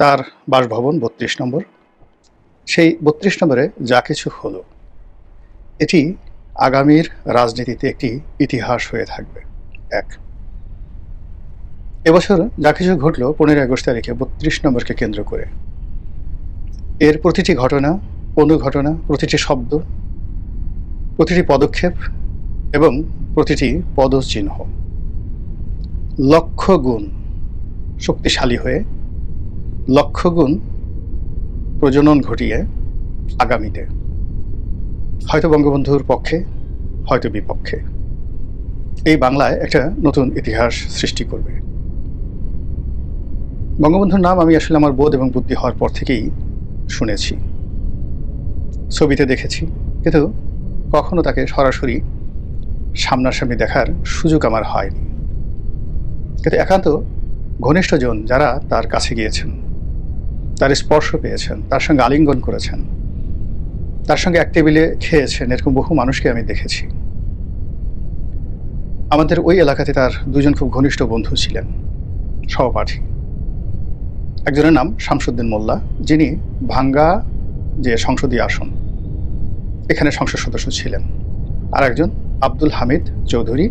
তার বাসভবন বত্রিশ নম্বর। সেই বত্রিশ নম্বরে যা কিছু হলো, এটি আগামীর রাজনীতিতে একটি ইতিহাস হয়ে থাকবে। এক, এবছর যা কিছু ঘটলো পনেরোই আগস্ট তারিখে বত্রিশ নম্বরকে কেন্দ্র করে। এর প্রতিটি ঘটনা, অনুঘটনা, প্রতিটি শব্দ, প্রতিটি পদক্ষেপ এবং প্রতিটি পদচিহ্ন লক্ষ গুণ শক্তিশালী হয়ে লক্ষ গুণ প্রজনন ঘটিয়ে আগামীতে হয়তো বঙ্গবন্ধুর পক্ষে, হয়তো বিপক্ষে। এই বাংলায় একটা নতুন ইতিহাস সৃষ্টি করবে। বঙ্গবন্ধুর নাম আমি আসলে আমার বোধ এবং বুদ্ধি হওয়ার পর থেকেই শুনেছি। ছবিতে দেখেছি, কিন্তু কখনো তাকে সরাসরি সামনাসামনি দেখার সুযোগ আমার হয়নি। কিন্তু একান্ত ঘনিষ্ঠজন যারা তার কাছে গিয়েছেন। তার স্পর্শ পেয়েছেন, তার সঙ্গে আলিঙ্গন করেছেন। তার সঙ্গে এক টেবিলে খেয়েছেন, এরকম বহু মানুষকে আমি দেখেছি। আমাদের ওই এলাকাতে তার দুজন খুব ঘনিষ্ঠ বন্ধু ছিলেন, সহপাঠী। একজনের নাম শামসুদ্দিন মোল্লা, যিনি ভাঙ্গা যে সংসদীয় আসন, এখানে সংসদ সদস্য ছিলেন। আর একজন আব্দুল হামিদ চৌধুরী,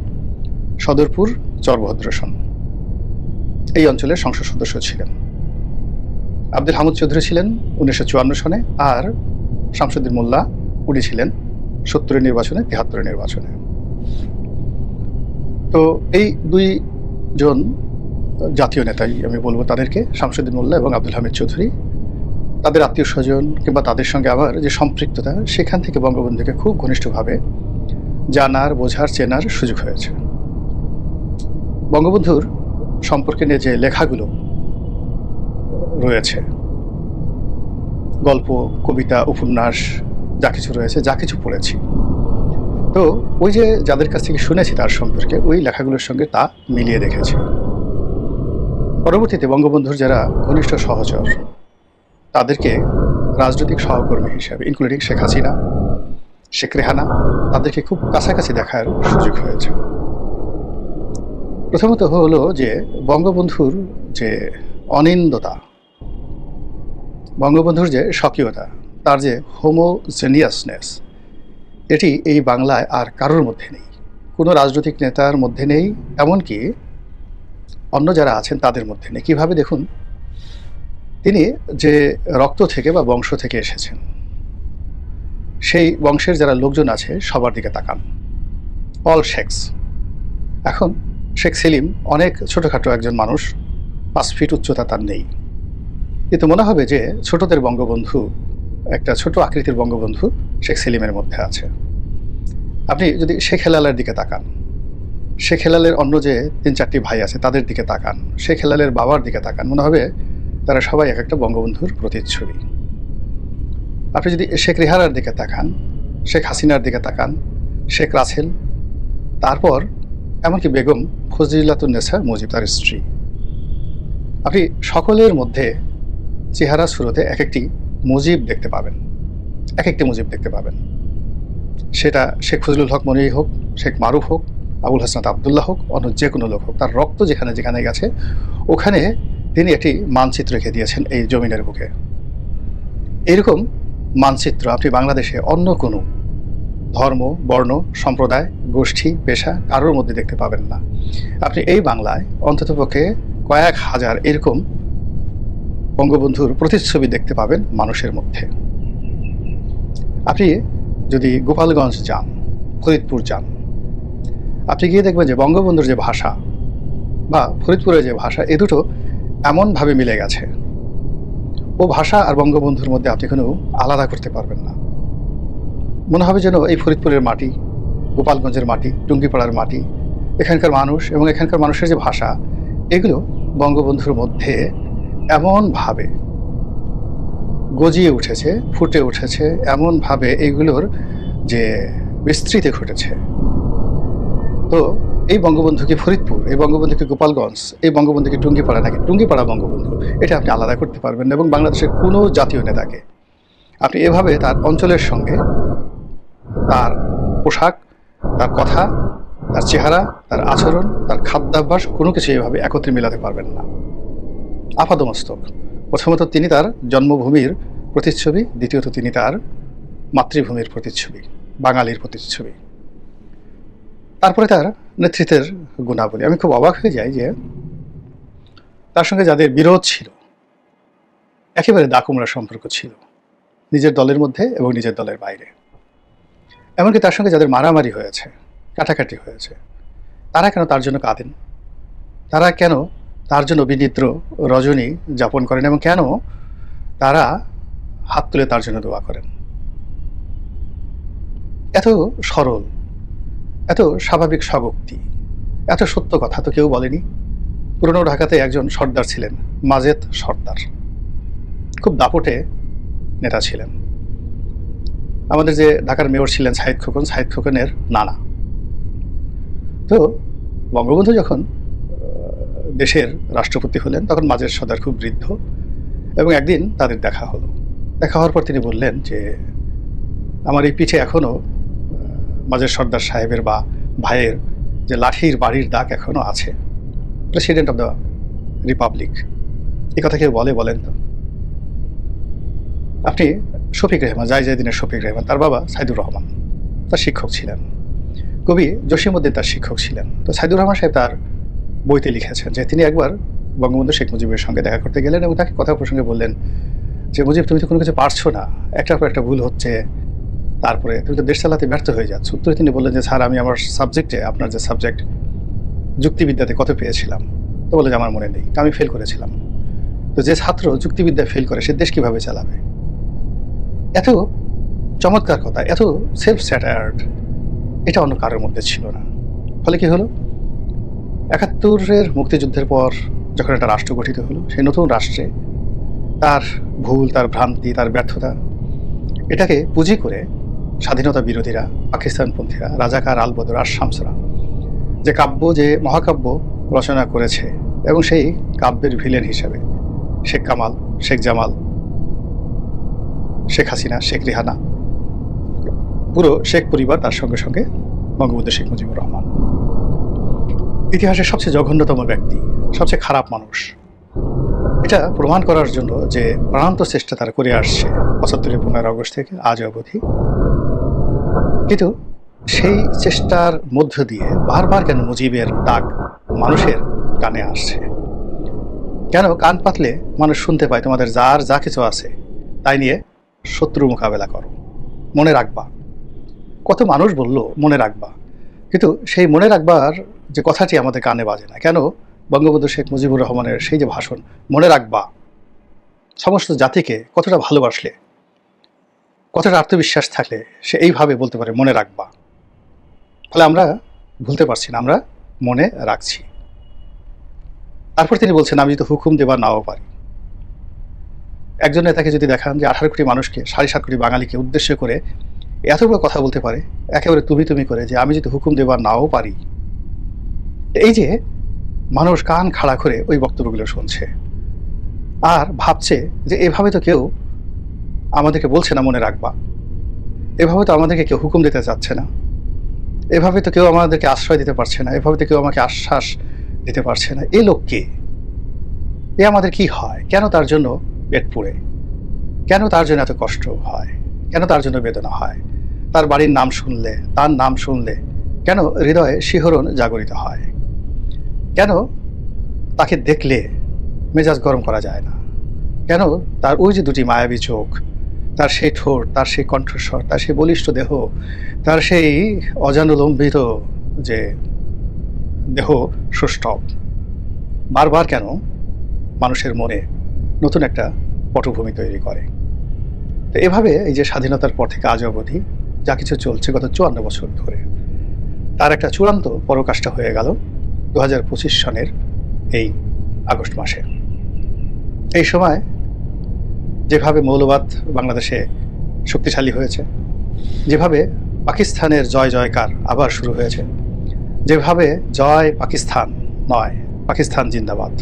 সদরপুর চরভদ্রসন এই অঞ্চলের সংসদ সদস্য ছিলেন। আব্দুল হামিদ চৌধুরী ছিলেন উনিশশো চুয়ান্ন সনে আর শামসুদ্দিন মোল্লা, উনি ছিলেন সত্তরের নির্বাচনে, তিহাত্তরের নির্বাচনে। তো এই দুই জন জাতীয় নেতাই আমি বলব তাদেরকে, শামসুদ্দিন মোল্লা এবং আব্দুল হামিদ চৌধুরী। তাদের আত্মীয় স্বজন কিংবা তাদের সঙ্গে আমার যে সম্পৃক্ততা, সেখান থেকে বঙ্গবন্ধুকে খুব ঘনিষ্ঠভাবে জানার, বোঝার, চেনার সুযোগ হয়েছে। বঙ্গবন্ধুর সম্পর্কে নিয়ে যে লেখাগুলো রয়েছে। গল্প, কবিতা, উপন্যাস, যা কিছু রয়েছে, যা কিছু পড়েছি। তো ওই যে যাদের কাছ থেকে শুনেছি তার সম্পর্কে, ওই লেখাগুলোর সঙ্গে তা মিলিয়ে দেখেছি। পরবর্তীতে বঙ্গবন্ধুর যারা ঘনিষ্ঠ সহচর, তাদেরকে রাজনৈতিক সহকর্মী হিসাবে ইনক্লুডিং শেখ হাসিনা, শেখ রেহানা, তাদেরকে খুব কাছাকাছি দেখার সুযোগ হয়েছে। প্রথমত হলো যে বঙ্গবন্ধুর যে অনিন্দতা বঙ্গবন্ধুর যে স্বকীয়তা, তার যে হোমোজেনিয়াসনেস এটি এই বাংলায় আর কারোর মধ্যে নেই। কোনো রাজনৈতিক নেতার মধ্যে নেই, এমনকি অন্য যারা আছেন তাদের মধ্যে নেই। কীভাবে দেখুন? তিনি যে রক্ত থেকে বা বংশ থেকে এসেছেন, সেই বংশের যারা লোকজন আছে সবার দিকে তাকান। অল শেখস এখন শেখ সেলিম অনেক ছোটোখাটো একজন মানুষ, পাঁচ ফিট উচ্চতা তার নেই। কিন্তু মনে হবে যে ছোটদের বঙ্গবন্ধু, একটা ছোট আকৃতির বঙ্গবন্ধু শেখ সেলিমের মধ্যে আছে। আপনি যদি শেখ হেলালের দিকে তাকান, শেখ হেলালের অন্য যে তিন চারটি ভাই আছে তাদের দিকে তাকান, শেখ হেলালের বাবার দিকে তাকান, মনে হবে তারা সবাই এক একটা বঙ্গবন্ধুর প্রতিচ্ছবি। আপনি যদি শেখ রেহানার দিকে তাকান, শেখ হাসিনার দিকে তাকান, শেখ রাসেল, তারপর এমনকি বেগম ফজলিলাতুন্নেসা মুজিব তার স্ত্রী। আপনি সকলের মধ্যে চেহারা শুরুতে এক একটি মুজিব দেখতে পাবেন। এক একটি মুজিব দেখতে পাবেন। সেটা শেখ ফজলুল হক মনির হোক, শেখ মারুফ হোক, আবুল হাসনাত আবদুল্লাহ হোক, অন্য যে কোনো লোক হোক, তার রক্ত যেখানে যেখানে গেছে, ওখানে তিনি একটি মানচিত্র রেখে দিয়েছেন এই জমিনের বুকে। এরকম মানচিত্র আপনি বাংলাদেশে অন্য কোনো ধর্ম, বর্ণ, সম্প্রদায়, গোষ্ঠী, পেশা কারোর মধ্যে দেখতে পাবেন না। আপনি এই বাংলায় অন্ততপক্ষে কয়েক হাজার এরকম বঙ্গবন্ধুর প্রতিচ্ছবি দেখতে পাবেন মানুষের মধ্যে। আপনি যদি গোপালগঞ্জ যান, ফরিদপুর যান, আপনি গিয়ে দেখবেন যে বঙ্গবন্ধুর যে ভাষা বা ফরিদপুরের যে ভাষা, এ দুটো এমনভাবে মিলে গেছে। ও ভাষা আর বঙ্গবন্ধুর মধ্যে আপনি কোনো আলাদা করতে পারবেন না। মনে হবে যেন এই ফরিদপুরের মাটি, গোপালগঞ্জের মাটি, টুঙ্গিপাড়ার মাটি, এখানকার মানুষ এবং এখানকার মানুষের যে ভাষা, এগুলো বঙ্গবন্ধুর মধ্যে এমনভাবে গজিয়ে উঠেছে, ফুটে উঠেছে, এমনভাবে এইগুলোর যে বিস্তৃতি ঘটেছে। তো এই বঙ্গবন্ধুকে ফরিদপুর, এই বঙ্গবন্ধুকে গোপালগঞ্জ, এই বঙ্গবন্ধুকে টুঙ্গিপাড়া নাকি? টুঙ্গিপাড়া বঙ্গবন্ধু। এটা আপনি আলাদা করতে পারবেন না এবং বাংলাদেশের কোনো জাতীয় নেতাকে। আপনি এভাবে তার অঞ্চলের সঙ্গে তার পোশাক, তার কথা, তার চেহারা, তার আচরণ, তার খাদ্যাভ্যাস কোনো কিছু এভাবে একত্রে মেলাতে পারবেন না। আপাদমস্তক। প্রথমত তিনি তার জন্মভূমির প্রতিচ্ছবি, দ্বিতীয়ত তিনি তার মাতৃভূমির প্রতিচ্ছবি, বাঙালির প্রতিচ্ছবি। তারপরে তার নেতৃত্বের গুণাবলী। আমি খুব অবাক হয়ে যাই যে তার সঙ্গে যাদের বিরোধ ছিল, একেবারে দাকুমরা সম্পর্ক ছিল, নিজের দলের মধ্যে এবং নিজের দলের বাইরে। এমনকি তার সঙ্গে যাদের মারামারি হয়েছে, কাটাকাটি হয়েছে, তারা কেন তার জন্য কাঁদেন? তারা কেন তার জন্য বিনিদ্র রজনী যাপন করেন এবং কেন তারা হাত তুলে তার জন্য দোয়া করেন। এত সরল, এত স্বাভাবিক স্বগক্তি এত সত্য কথা তো কেউ বলেনি। পুরনো ঢাকাতে একজন সর্দার ছিলেন, মাজেদ সর্দার। খুব দাপটে নেতা ছিলেন। আমাদের যে ঢাকার মেয়র ছিলেন সাহিদ খোকন সাহিদ খোকনের নানা। তো বঙ্গবন্ধু যখন দেশের রাষ্ট্রপতি হলেন, তখন মাজেদ সর্দার খুব বৃদ্ধ এবং একদিন তাদের দেখা হলো। দেখা হওয়ার পর তিনি বললেন যে, আমার এই পিঠে এখনও মাজেদ সর্দার সাহেবের বা ভাইয়ের যে লাঠির বাড়ির দাগ এখনও আছে প্রেসিডেন্ট অফ দ্য রিপাবলিক। এই কথা কেউ বলে বলেন তো? আপনি শফিক রহমান জায় দিনের শফিক রহমান, তার বাবা সাইদুর রহমান, তার শিক্ষক ছিলেন। কবি জসিমউদ্দিন তার শিক্ষক ছিলেন। তো সাইদুর রহমান সাহেব তার বইতে লিখেছেন যে তিনি একবার বঙ্গবন্ধু শেখ মুজিবের সঙ্গে দেখা করতে গেলেন এবং তাকে কথা প্রসঙ্গে বললেন যে, মুজিব, তুমি তো কোনো কিছু পারছ না। একটার পর একটা ভুল হচ্ছে। তারপরে তুমি তো দেশ চালাতে ব্যর্থ হয়ে যাচ্ছ। উত্তরে তিনি বললেন যে, স্যার, আমি আমার সাবজেক্টে আপনার যে সাবজেক্ট, যুক্তিবিদ্যাতে কত পেয়েছিলাম? তো বলে যে, আমার মনে নেই। আমি ফেল করেছিলাম। তো যে ছাত্র যুক্তিবিদ্যা ফেল করে, সে দেশ কীভাবে চালাবে? এত চমৎকার কথা, এত সেলফ স্যাটায়ার্ড এটা অন্য কারোর মধ্যে ছিল না। ফলে কী হলো? একাত্তরের মুক্তিযুদ্ধের পর যখন একটা রাষ্ট্র গঠিত হলো, সেই নতুন রাষ্ট্রে তার ভুল, তার ভ্রান্তি, তার ব্যর্থতা, এটাকে পুঁজি করে স্বাধীনতা বিরোধীরা, পাকিস্তানপন্থীরা, রাজাকার আলবদর আর শামসরা, যে কাব্য, যে মহাকাব্য রচনা করেছে এবং সেই কাব্যের ভিলেন হিসেবে শেখ কামাল, শেখ জামাল, শেখ হাসিনা, শেখ রিহানা, পুরো শেখ পরিবার তার সঙ্গে সঙ্গে বঙ্গবন্ধু শেখ মুজিবুর রহমান। ইতিহাসের সবচেয়ে জঘন্যতম ব্যক্তি, সবচেয়ে খারাপ মানুষ। এটা প্রমাণ করার জন্য যে প্রাণান্ত চেষ্টা তারা করে আসছে পঁচাত্তরের পনেরো আগস্ট থেকে আজ অবধি। কিন্তু সেই চেষ্টার মধ্য দিয়ে বারবার কেন মুজিবের ডাক মানুষের কানে আসছে? কেন কান পাতলে মানুষ শুনতে পায় তোমাদের যার যা কিছু আছে, তাই নিয়ে শত্রু মোকাবেলা করো। মনে রাখবা। কত মানুষ বলল, মনে রাখবা। কিন্তু সেই মনে রাখবার যে কথাটি আমাদের কানে বাজে না। কেন? বঙ্গবন্ধু শেখ মুজিবুর রহমানের সেই যে ভাষণ, মনে রাখবা, সমস্ত জাতিকে কতটা ভালোবাসলে, কতটা আত্মবিশ্বাস থাকলে সে এইভাবে বলতে পারে, মনে রাখবা। ফলে আমরা ভুলতে পারছি না, আমরা মনে রাখছি। তারপর তিনি বলছেন, আমি যদি হুকুম দেবার নাও পারি। একজন নেতাকে যদি দেখান যে আঠারো কোটি মানুষকে, সাড়ে সাত কোটি বাঙালিকে উদ্দেশ্য করে এতগুলো কথা বলতে পারে, একেবারে তুমি তুমি করে যে আমি যদি হুকুম দেবার নাও পারি। এই যে মানুষ কান খাড়া করে ওই বক্তব্যগুলো শুনছে আর ভাবছে যে এভাবে তো কেউ আমাদেরকে বলছে না মনে রাখবা। এভাবে তো আমাদেরকে কেউ হুকুম দিতে চাচ্ছে না। এভাবে তো কেউ আমাদেরকে আশ্রয় দিতে পারছে না, এভাবে তো কেউ আমাকে আশ্বাস দিতে পারছে না। এ লোককে এ আমাদের কি হয়? কেন তার জন্য পেট পুড়ে? কেন তার জন্য এত কষ্ট হয়? কেন তার জন্য বেদনা হয়? তার বাড়ির নাম শুনলে, তার নাম শুনলে কেন হৃদয়ে শিহরণ জাগরিত হয়? কেন তাকে দেখলে মেজাজ গরম করা যায় না? কেন তার ওই যে দুটি মায়াবী চোখ, তার সেই ঠোঁট, তার সেই কণ্ঠস্বর, তার সেই বলিষ্ঠ দেহ, তার সেই অজানুলম্বিত যে দেহ সুষ্ঠব বারবার কেন মানুষের মনে নতুন একটা পটভূমি তৈরি করে? তো এভাবে এই যে স্বাধীনতার পর থেকে আজ অবধি যা কিছু চলছে গত চুয়ান্ন বছর ধরে। তার একটা চূড়ান্ত পরকাষ্ঠা হয়ে গেল দু হাজার পঁচিশ সনের এই আগস্ট মাসে। এই সময় যেভাবে মৌলবাদ বাংলাদেশে শক্তিশালী হয়েছে, যেভাবে পাকিস্তানের জয় জয়কার আবার শুরু হয়েছে, যেভাবে জয় পাকিস্তান নয়, পাকিস্তান জিন্দাবাদ।